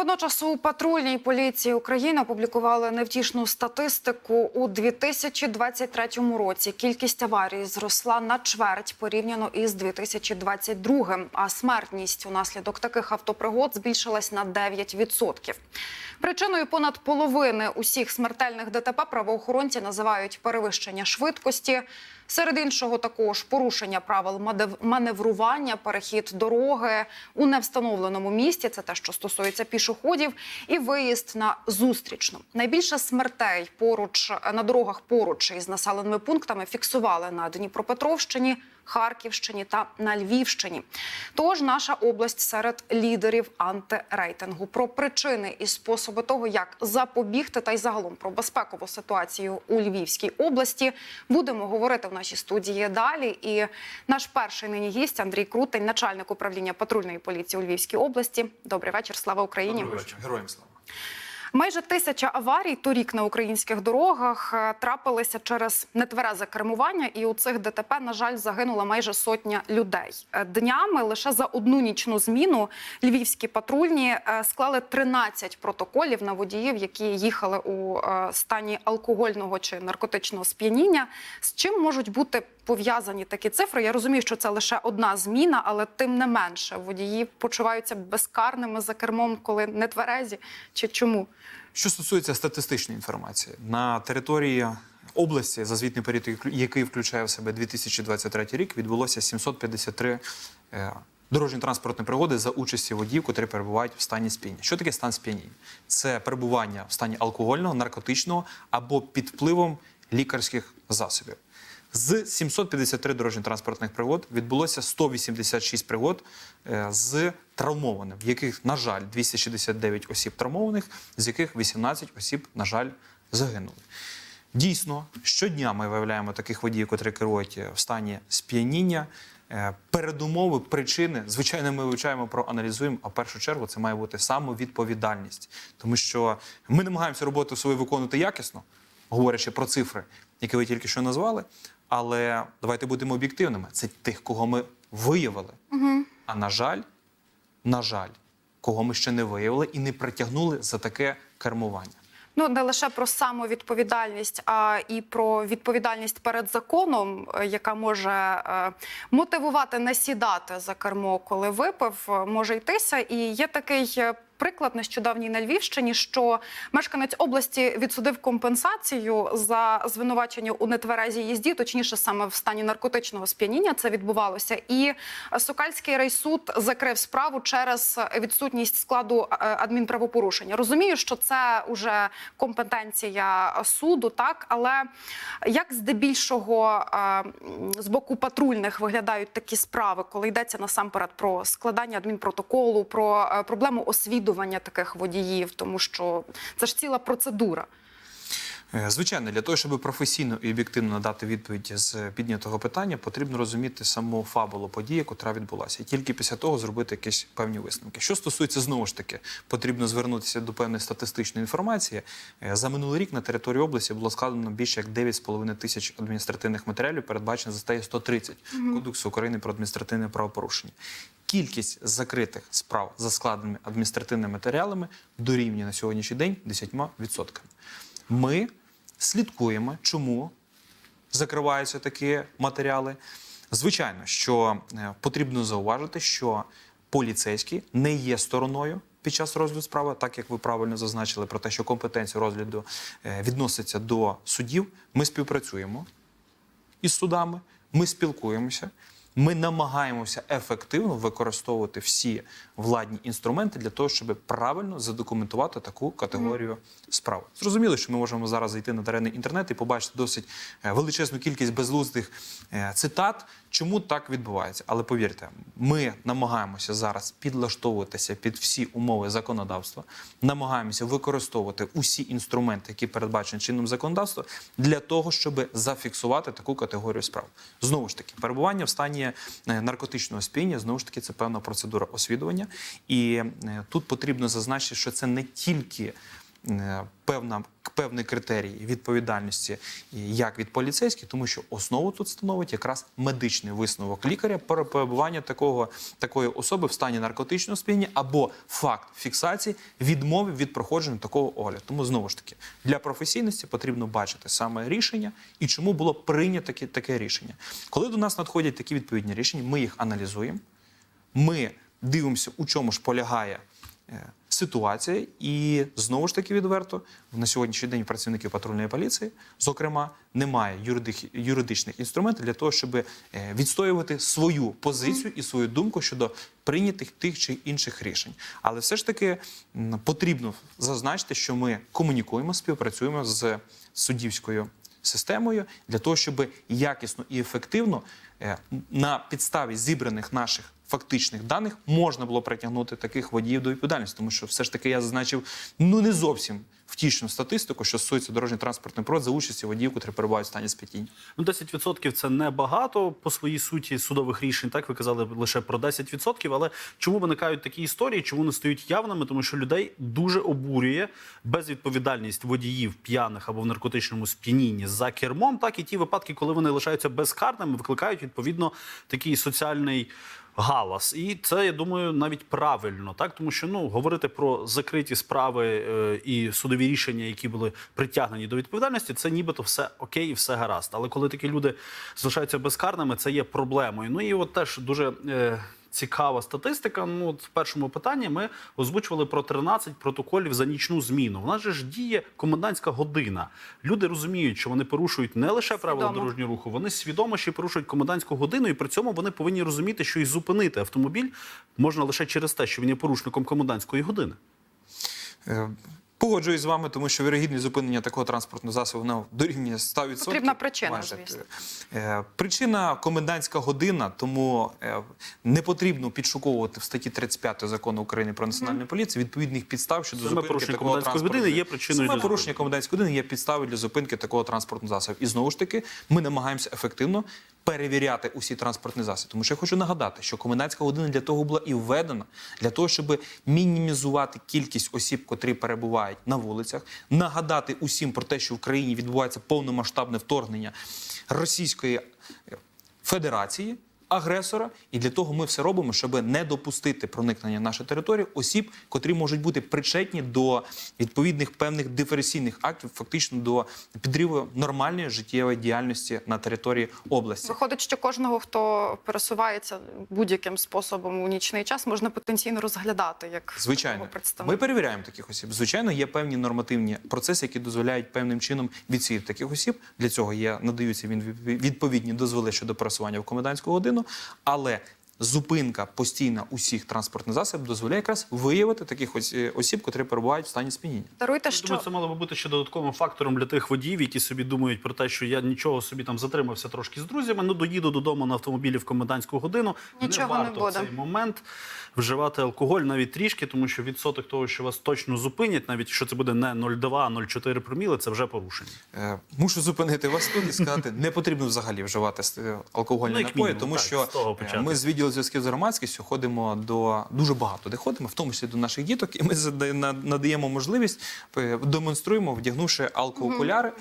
Водночас у патрульній поліції України опублікували невтішну статистику. У 2023 році кількість аварій зросла на чверть порівняно із 2022, а смертність унаслідок таких автопригод збільшилась на 9%. Причиною понад половини усіх смертельних ДТП правоохоронці називають перевищення швидкості. Серед іншого, також порушення правил маневрування, перехід дороги у невстановленому місці. Це те, що стосується пішоходів, і виїзд на зустрічну. Найбільше смертей поруч на дорогах поруч із населеними пунктами фіксували на Дніпропетровщині. Харківщині та на Львівщині. Тож наша область серед лідерів антирейтингу про причини і способи того, як запобігти, та й загалом про безпекову ситуацію у Львівській області будемо говорити в нашій студії далі. І наш перший нині гість Андрій Крутень, начальник управління патрульної поліції у Львівській області. Добрий вечір, слава Україні. Добрий вечір. Героям слава. Майже тисяча аварій торік на українських дорогах е, трапилися через нетверезе кермування, і у цих ДТП, на жаль, загинула майже сотня людей. Е, Днями лише за одну нічну зміну львівські патрульні е, склали 13 протоколів на водіїв, які їхали у стані алкогольного чи наркотичного сп'яніння. З чим можуть бути пов'язані такі цифри? Я розумію, що це лише одна зміна, але тим не менше водії почуваються безкарними за кермом, коли не тверезі. Чи чому? Що стосується статистичної інформації, на території області за звітний період, який включає в себе 2023 рік, відбулося 753 е, дорожньо-транспортні пригоди за участі водіїв, котрі перебувають в стані сп'яніння. Що таке стан сп'яніння? Це перебування в стані алкогольного, наркотичного або під впливом лікарських засобів. З 753 дорожньо-транспортних пригод відбулося 186 пригод е, з травмованим, в яких, на жаль, 269 осіб травмованих, з яких 18 осіб, на жаль, загинули. Дійсно, щодня ми виявляємо таких водіїв, котрі керують е, в стані сп'яніння. Е, Передумови, причини, звичайно, ми вивчаємо, проаналізуємо. А в першу чергу це має бути самовідповідальність, тому що ми намагаємося роботу свою виконувати якісно, говорячи про цифри, які ви тільки що назвали. Але давайте будемо об'єктивними. Це тих, кого ми виявили. А на жаль, на жаль, кого ми ще не виявили і не притягнули за таке кермування. Ну не лише про самовідповідальність, а і про відповідальність перед законом, е, яка може е, мотивувати не сідати за кермо, коли випив, е, може йтися. І є такий. Приклад нещодавній на Львівщині, що мешканець області відсудив компенсацію за звинувачення у нетверезій їзді, точніше саме в стані наркотичного сп'яніння це відбувалося. І Сокальський райсуд закрив справу через відсутність складу е, адмінправопорушення. Розумію, що це вже компетенція суду, так але як здебільшого е, з боку патрульних виглядають такі справи, коли йдеться насамперед про складання адмінпротоколу, про е, проблему освідування таких водіїв, тому що це ж ціла процедура. Е, Звичайно, для того, щоб професійно і об'єктивно надати відповідь з піднятого питання, потрібно розуміти саму фабулу події, котра відбулася, і тільки після того зробити якісь певні висновки. Що стосується знову ж таки, потрібно звернутися до певної статистичної інформації. Е, За минулий рік на території області було складено більше як 9,5 тисяч адміністративних матеріалів, передбачено за статтею 130 Кодексу України про адміністративне правопорушення. Кількість закритих справ за складеними адміністративними матеріалами дорівнює на сьогоднішній день 10%. Ми слідкуємо, чому закриваються такі матеріали. Звичайно, що е, потрібно зауважити, що поліцейський не є стороною під час розгляду справи, так як ви правильно зазначили про те, що компетенція розгляду е, відноситься до суддів. Ми співпрацюємо із судами, ми спілкуємося. Ми намагаємося ефективно використовувати всі владні інструменти для того, щоб правильно задокументувати таку категорію справ. Зрозуміло, що ми можемо зараз зайти на терени інтернету і побачити досить е, величезну кількість безглуздих е, цитат, чому так відбувається. Але повірте, ми намагаємося зараз підлаштовуватися під всі умови законодавства, намагаємося використовувати усі інструменти, які передбачені чинним законодавством, для того, щоб зафіксувати таку категорію справ. Знову ж таки, перебування в стані е, наркотичного сп'яніння, знову ж таки, це певна процедура освідування. І е, тут потрібно зазначити, що це не тільки певна певний критерій відповідальності як від поліцейських, тому що основу тут становить якраз медичний висновок лікаря про перебування такого такої особи в стані наркотичного сп'яніння або факт фіксації відмови від проходження такого огляду. Тому знову ж таки для професійності потрібно бачити саме рішення і чому було прийнято таке, таке рішення. Коли до нас надходять такі відповідні рішення, ми їх аналізуємо. Ми дивимося, у чому ж полягає е, ситуація, і знову ж таки відверто на сьогоднішній день працівників патрульної поліції, зокрема, немає юридих, юридичних інструментів для того, щоб е, відстоювати свою позицію і свою думку щодо прийнятих тих чи інших рішень. Але все ж таки потрібно зазначити, що ми комунікуємо, співпрацюємо з суддівською системою для того, щоб якісно і ефективно е, на підставі зібраних наших фактичних даних можна було притягнути таких водіїв до відповідальності, тому що все ж таки я зазначив ну не зовсім втішну статистику, що стосується дорожньо-транспортних пригод за участі водіїв, які перебувають в стані сп'ятіння. Ну, 10% це небагато по своїй суті судових рішень. Так ви казали лише про 10%, Але чому виникають такі історії? Чому вони стають явними? Тому що людей дуже обурює безвідповідальність водіїв п'яних або в наркотичному сп'янінні за кермом. Так і ті випадки, коли вони лишаються безкарними, викликають відповідно такий соціальний. Галас, і це я думаю навіть правильно, так тому що ну говорити про закриті справи е, і судові рішення, які були притягнені до відповідальності, це нібито все окей, і все гаразд. Але коли такі люди залишаються безкарними, це є проблемою. Ну і от теж дуже е, цікава статистика. Ну от в першому питанні ми озвучували про 13 протоколів за нічну зміну. В нас же ж діє комендантська година. Люди розуміють, що вони порушують не лише правила Свідомо. дорожнього руху, вони свідомо ще й порушують комендантську годину, і при цьому вони повинні розуміти, що і зупинити автомобіль можна лише через те, що він є порушником комендантської години. Погоджуюсь з вами, тому що вірогідність зупинення такого транспортного засобу вона дорівнює 100%. Потрібна причина, майже. звісно. Е, Причина комендантська година, тому е, не потрібно підшуковувати в статті 35 закону України про національну поліцію відповідних підстав щодо Саме зупинки порушення такого комендантської транспортного години є причиною Саме для порушення комендантської години є підставою для зупинки такого транспортного засобу. І знову ж таки, ми намагаємося ефективно перевіряти усі транспортні засоби. Тому що я хочу нагадати, що комендантська година для того була і введена, для того, щоб мінімізувати кількість осіб, котрі перебувають на вулицях, нагадати усім про те, що в країні відбувається повномасштабне вторгнення Російської Федерації. Агресора, і для того ми все робимо, щоб не допустити проникнення на нашу територію осіб, котрі можуть бути причетні до відповідних певних диверсійних актів, фактично до підриву нормальної життєвої діяльності на території області. Виходить, що кожного, хто пересувається будь-яким способом у нічний час, можна потенційно розглядати як Звичайно, ми перевіряємо таких осіб. Звичайно, є певні нормативні процеси, які дозволяють певним чином відсіяти таких осіб. Для цього є надаються він відповідні дозволи щодо пересування в комендантську годину, але зупинка постійна усіх транспортних засобів дозволяє якраз виявити таких ось е, осіб, котрі перебувають в стані сп'яніння. Даруйте, Я що думаю, це мало би бути ще додатковим фактором для тих водіїв, які собі думають про те, що я нічого собі там затримався трошки з друзями. Ну доїду додому на автомобілі в комендантську годину. Нічого не не варто буде. в цей момент вживати алкоголь навіть трішки, тому що відсоток того, що вас точно зупинять, навіть якщо це буде не 0,2, а 0,4 проміли, це вже порушення. Е, Мушу зупинити вас тут і сказати, не потрібно взагалі вживати е, алкогольні Ну, напої, мінімум, тому так, що е, ми з відділу зв'язків з громадськістю ходимо до дуже багато де ходимо, в тому числі до наших діток, і ми надаємо можливість е, демонструємо, вдягнувши алкоокуляри,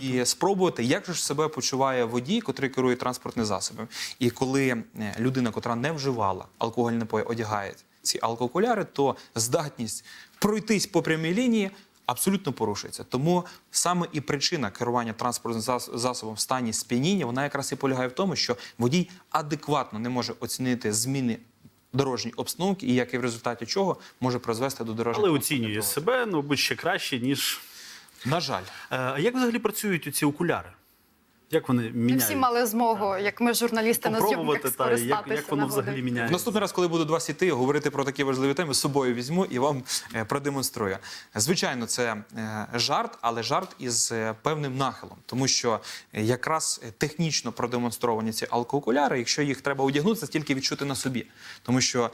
і спробувати, як же ж себе почуває водій, котрий керує транспортним засобом. І коли е, людина, котра не вживала алкогольні напої, одягає ці алкоокуляри, то здатність пройтись по прямій лінії абсолютно порушується. Тому саме і причина керування транспортним засобом в стані сп'яніння, вона якраз і полягає в тому, що водій адекватно не може оцінити зміни дорожньої обстановки, і як і в результаті чого може призвести до дорожнього. Але оцінює себе, ну, мабуть, ще краще, ніж. На жаль. Е, А як взагалі працюють ці окуляри? Як вони не всі мали змогу, як ми журналісти на зйомках та, як, скористатися як воно взагалі В міняється? наступний раз, коли буду до вас іти, говорити про такі важливі теми, з собою візьму і вам е, продемонструю. Звичайно, це е, жарт, але жарт із е, певним нахилом, тому що якраз технічно продемонстровані ці алкоокуляри, якщо їх треба одягнути, це тільки відчути на собі, тому що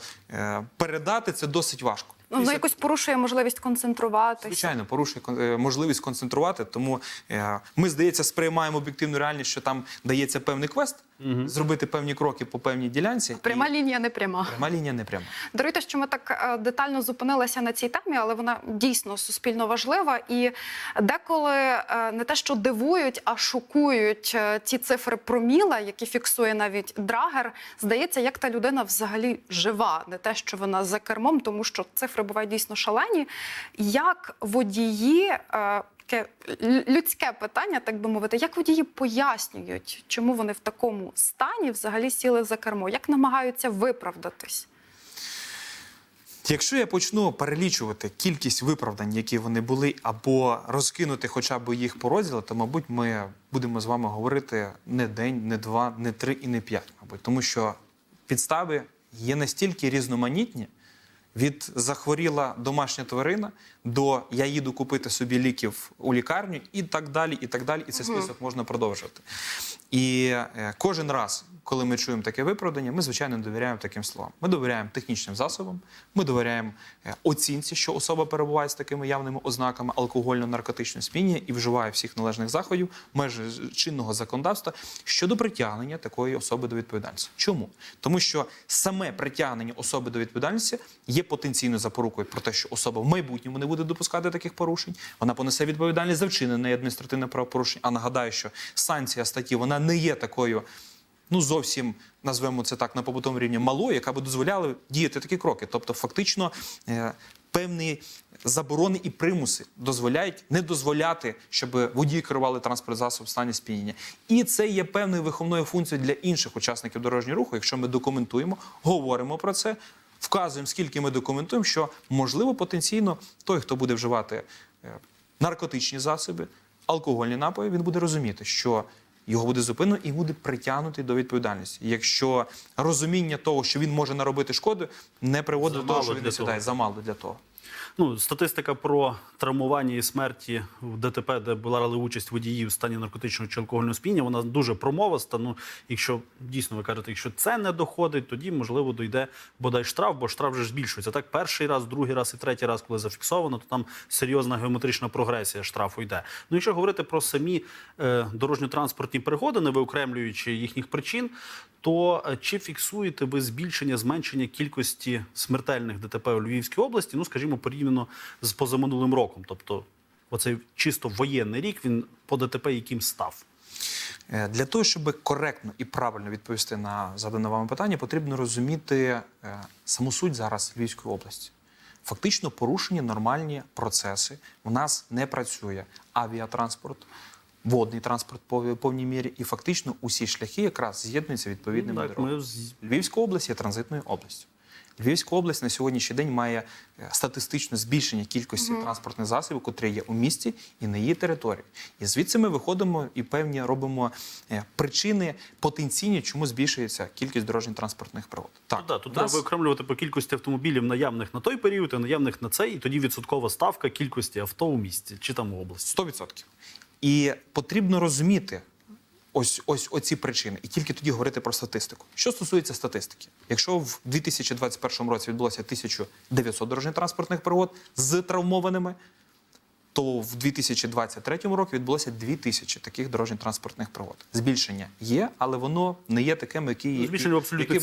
передати це досить важко. Ну, Вона якось порушує можливість концентруватися. Звичайно, порушує е, можливість концентрувати. Тому е, ми, здається, сприймаємо об'єктивну реальність, що там дається певний квест. Зробити певні кроки по певній ділянці. Пряма і лінія не пряма. пряма лінія не пряма. Даруйте, що ми так е, детально зупинилися на цій темі, але вона дійсно суспільно важлива. І деколи е, не те, що дивують, а шокують е, ті цифри проміла, які фіксує навіть драгер. Здається, як та людина взагалі жива, не те, що вона за кермом, тому що цифри бувають дійсно шалені. Як водії. Таке людське питання, так би мовити, як водії пояснюють, чому вони в такому стані взагалі сіли за кермо, як намагаються виправдатись? Якщо я почну перелічувати кількість виправдань, які вони були, або розкинути хоча б їх по розділу, то, мабуть, ми будемо з вами говорити не день, не два, не три і не п'ять, мабуть, тому що підстави є настільки різноманітні. Від захворіла домашня тварина до я їду купити собі ліків у лікарню і так далі, і так далі. І цей список можна продовжувати. І е, кожен раз, коли ми чуємо таке виправдання, ми звичайно довіряємо таким словам. Ми довіряємо технічним засобам, ми довіряємо е, оцінці, що особа перебуває з такими явними ознаками алкогольно-наркотичного сп'яніння і вживає всіх належних заходів межі чинного законодавства щодо притягнення такої особи до відповідальності. Чому? Тому що саме притягнення особи до відповідальності є потенційною запорукою про те, що особа в майбутньому не буде допускати таких порушень. Вона понесе відповідальність за вчинене адміністративне правопорушення. А нагадаю, що санкція статті вона не є такою. Ну, зовсім назвемо це так на побутовому рівні малою, яка би дозволяла діяти такі кроки. Тобто, фактично, е, певні заборони і примуси дозволяють не дозволяти, щоб водії керували транспорт засоб в стані сп'яніння. І це є певною виховною функцією для інших учасників дорожнього руху. Якщо ми документуємо, говоримо про це, вказуємо, скільки ми документуємо, що можливо потенційно той, хто буде вживати е, наркотичні засоби, алкогольні напої, він буде розуміти, що його буде зупинено і буде притягнутий до відповідальності. Якщо розуміння того, що він може наробити шкоду, не приводить до того, що він досідає замало для того. Ну, статистика про травмування і смерті в ДТП, де брали участь водії в стані наркотичного чи алкогольного сп'яніння, вона дуже промовиста. Ну, якщо дійсно ви кажете, якщо це не доходить, тоді можливо дойде бодай штраф, бо штраф вже збільшується. Так, перший раз, другий раз і третій раз, коли зафіксовано, то там серйозна геометрична прогресія штрафу йде. Ну, якщо говорити про самі е, дорожньо-транспортні пригоди, не виокремлюючи їхніх причин, то е, чи фіксуєте ви збільшення, зменшення кількості смертельних ДТП у Львівській області? Ну, скажімо, порівняно з позаминулим роком. Тобто, оцей чисто воєнний рік він по ДТП яким став? Е, Для того, щоб коректно і правильно відповісти на задане вами питання, потрібно розуміти е, саму суть зараз Львівської області. Фактично порушені нормальні процеси. У нас не працює авіатранспорт, водний транспорт по повній мірі, і фактично усі шляхи якраз з'єднуються відповідними Так, дорогами. ми Львівська область є транзитною областю. Львівська область на сьогоднішній день має е, статистичне збільшення кількості транспортних засобів, котрі є у місті і на її території. І звідси ми виходимо і певні робимо е, причини потенційні, чому збільшується кількість дорожньо-транспортних пригод. Так, Ну, да, тут нас- треба виокремлювати по кількості автомобілів наявних на той період, і наявних на цей, і тоді відсоткова ставка кількості авто у місті чи там у області. 100%. І потрібно розуміти ось, ось оці причини, і тільки тоді говорити про статистику. Що стосується статистики, якщо в 2021 році відбулося 1900 дорожньо-транспортних пригод з травмованими, то в 2023 році відбулося 2000 таких дорожньо-транспортних пригод. Збільшення є, але воно не є таким, які, Збільшення в абсолютних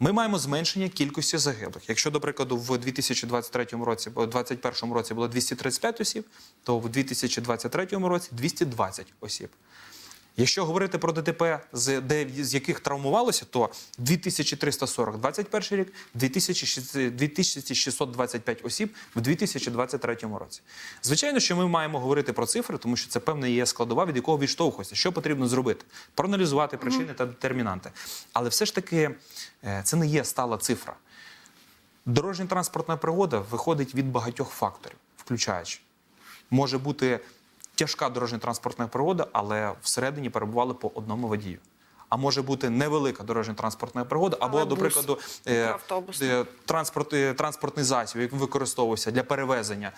Ми маємо зменшення кількості загиблих. Якщо, до прикладу, в 2023 році, або 2021 році було 235 осіб, то в 2023 році 220 осіб. Якщо говорити про ДТП, з, де, з яких травмувалося, то 2340 – 21 рік, 2625 осіб в 2023 році. Звичайно, що ми маємо говорити про цифри, тому що це певна є складова, від якого відштовхується. Що потрібно зробити? Проаналізувати причини та детермінанти. Але все ж таки е, це не є стала цифра. Дорожньо-транспортна пригода виходить від багатьох факторів, включаючи. Може бути тяжка дорожньо-транспортна пригода, але всередині перебували по одному водію. А може бути невелика дорожньо-транспортна пригода, або, до прикладу, е, автобус. е, транспорт, е, транспортний засіб, який використовувався для перевезення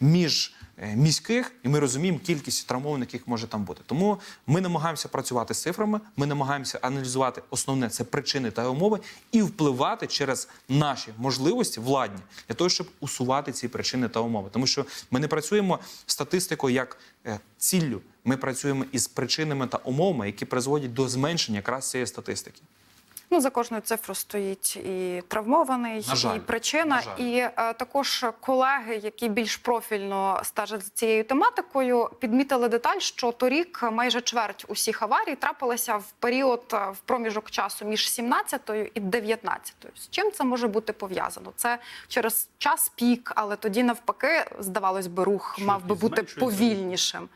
між е, міських, і ми розуміємо кількість травмованих, яких може там бути. Тому ми намагаємося працювати з цифрами, ми намагаємося аналізувати основне це причини та умови і впливати через наші можливості владні для того, щоб усувати ці причини та умови. Тому що ми не працюємо статистикою як е, ціллю, ми працюємо із причинами та умовами, які призводять до зменшення якраз цієї статистики. Ну, за кожною цифрою стоїть і травмований, жаль. і причина. І е, також колеги, які більш профільно стежать за цією тематикою, підмітили деталь, що торік майже чверть усіх аварій трапилася в період е, в проміжок часу між 17 і 19. З чим це може бути пов'язано? Це через час пік, але тоді навпаки, здавалось би, рух Що, мав би бути повільнішим.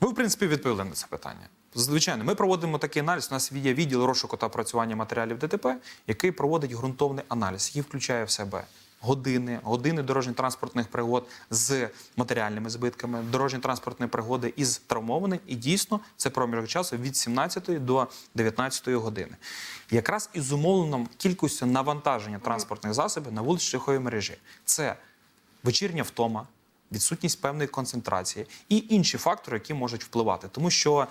Ви, в принципі, відповіли на це питання. Звичайно, ми проводимо такий аналіз. У нас є відділ розшуку та опрацювання матеріалів ДТП, який проводить ґрунтовний аналіз, який включає в себе години, години дорожньо-транспортних пригод з матеріальними збитками, дорожньо-транспортні пригоди із травмованим. І дійсно це проміжок часу від 17 до 19 години. Якраз із зумовленим кількістю навантаження транспортних засобів на вулиці шляхової мережі. Це вечірня втома, відсутність певної концентрації і інші фактори, які можуть впливати. Тому що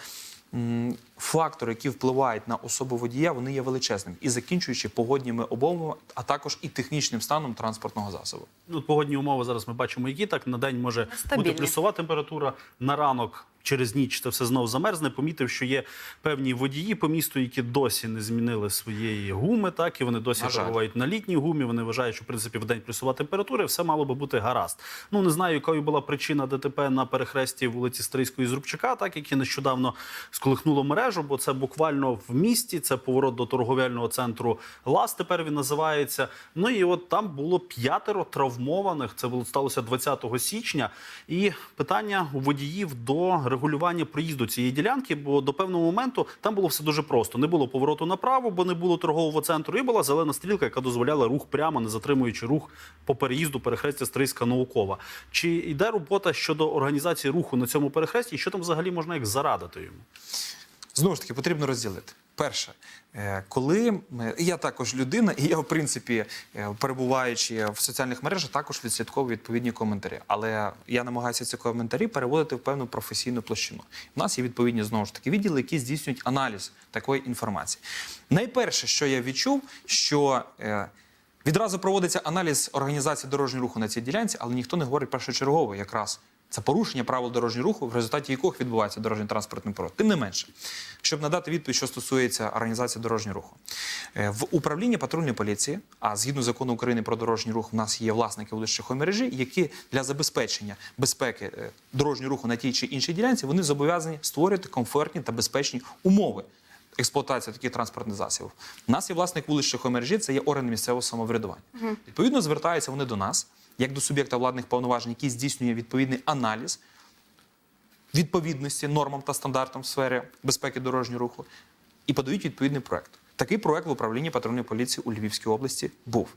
фактори, які впливають на особу водія, вони є величезними і закінчуючи погодніми умовами, а також і технічним станом транспортного засобу. Ну, погодні умови зараз ми бачимо, які так на день може бути плюсова температура. На ранок через ніч це все знов замерзне. Помітив, що є певні водії по місту, які досі не змінили своєї гуми, так і вони досі перебувають на літній гумі. Вони вважають, що в принципі в день плюсова температура, все мало би бути гаразд. Ну не знаю, якою була причина ДТП на перехресті вулиці Стрийської Зрубчака, так яке нещодавно сколихнуло мережу, бо це буквально в місті. Це поворот до торговельного центру Лас. Тепер він називається. Ну і от там було п'ятеро травмованих. Це було сталося 20 січня. І питання у водіїв до регулювання проїзду цієї ділянки, бо до певного моменту там було все дуже просто. Не було повороту направо, бо не було торгового центру, і була зелена стрілка, яка дозволяла рух прямо, не затримуючи рух по переїзду перехрестя Стрийська наукова. Чи йде робота щодо організації руху на цьому перехресті? І що там взагалі можна як зарадити йому? Знову ж таки, потрібно розділити. Перше, е, коли ми- я також людина, і я, в принципі, е, перебуваючи в соціальних мережах, також відслідковую відповідні коментарі. Але я намагаюся ці коментарі переводити в певну професійну площину. У нас є відповідні знову ж таки відділи, які здійснюють аналіз такої інформації. Найперше, що я відчув, що е, відразу проводиться аналіз організації дорожнього руху на цій ділянці, але ніхто не говорить першочергово якраз. Це порушення правил дорожнього руху, в результаті якого відбувається дорожньо транспортний пригод. Тим не менше, щоб надати відповідь, що стосується організації дорожнього руху, Е, в управлінні патрульної поліції, а згідно закону України про дорожній рух, в нас є власники вуличної мережі, які для забезпечення безпеки е, дорожнього руху на тій чи іншій ділянці вони зобов'язані створювати комфортні та безпечні умови. Експлуатація таких транспортних засобів. У нас є власник вуличних мережі, це є органи місцевого самоврядування. Відповідно, звертаються вони до нас, як до суб'єкта владних повноважень, який здійснює відповідний аналіз відповідності нормам та стандартам в сфері безпеки дорожнього руху і подають відповідний проект. Такий проект в управлінні патрульної поліції у Львівській області був.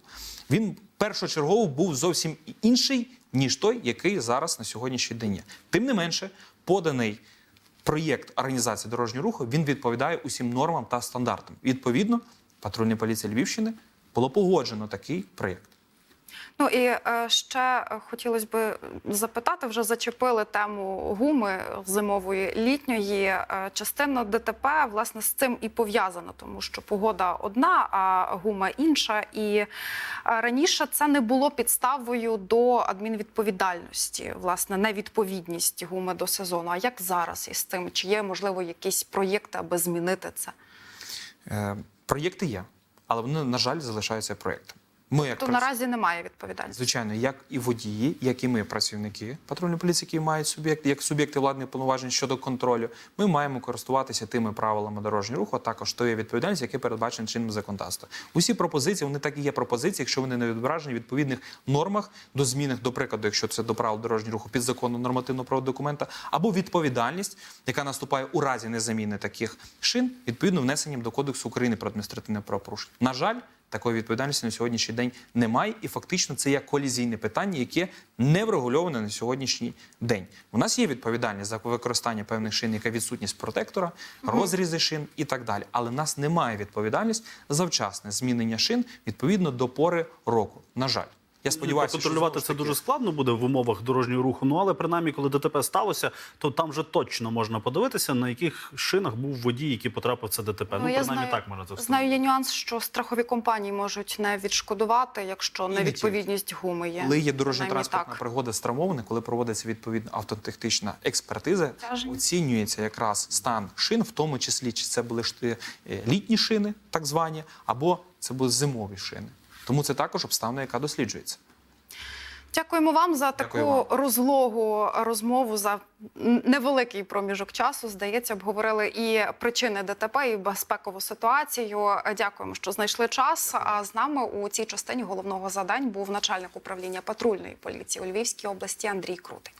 Він першочергово був зовсім інший, ніж той, який зараз на сьогоднішній день є. Тим не менше, поданий проєкт організації дорожнього руху він відповідає усім нормам та стандартам. Відповідно, патрульна поліція Львівщини було погоджено такий проєкт. Ну і е, ще хотілося б запитати, вже зачепили тему гуми зимової літньої. Е, Частина ДТП власне з цим і пов'язана, тому що погода одна, а гума інша. І е, раніше це не було підставою до адмінвідповідальності, власне, невідповідність гуми до сезону. А як зараз із цим? Чи є можливо якісь проєкти, аби змінити це? Проєкти є, але вони, на жаль, залишаються проєктами. Ми, як То прац- наразі немає відповідальності. Звичайно, як і водії, як і ми, працівники патрульної поліції, які мають суб'єкт, як суб'єкти владних повноважень щодо контролю, ми маємо користуватися тими правилами дорожнього руху, а також тою відповідальністю, яке передбачено чинним законодавством. Усі пропозиції вони так і є пропозиції, якщо вони не відображені в відповідних нормах до змінних, до прикладу, якщо це до правил дорожнього руху під законом нормативно правового документа, або відповідальність, яка наступає у разі незаміни таких шин, відповідно внесенням до Кодексу України про адміністративне правопорушення. На жаль. Такої відповідальності на сьогоднішній день немає, і фактично це є колізійне питання, яке не врегульоване на сьогоднішній день. У нас є відповідальність за використання певних шин, яка відсутність протектора, розрізи шин і так далі. Але в нас немає відповідальність за вчасне змінення шин відповідно до пори року. На жаль. Я сподіваюся, що контролювати це таки- дуже складно буде в умовах дорожнього руху. Ну але принаймні, коли ДТП сталося, то там вже точно можна подивитися, на яких шинах був водій, який потрапив в це ДТП. Ну, я принаймні так можна це знаю, є нюанс, що страхові компанії можуть не відшкодувати, якщо невідповідність гуми є. Коли є дорожня Принаймні транспортна так. пригода з коли проводиться відповідна автотехнічна експертиза, Тяжень. оцінюється якраз стан шин, в тому числі чи це були е, літні шини, так звані, або це були зимові шини. Тому це також обставина, яка досліджується. Дякуємо вам за таку вам. розлогу розмову за невеликий проміжок часу. Здається, обговорили і причини ДТП, і безпекову ситуацію. Дякуємо, що знайшли час. А з нами у цій частині головного завдань був начальник управління патрульної поліції у Львівській області Андрій Крутий.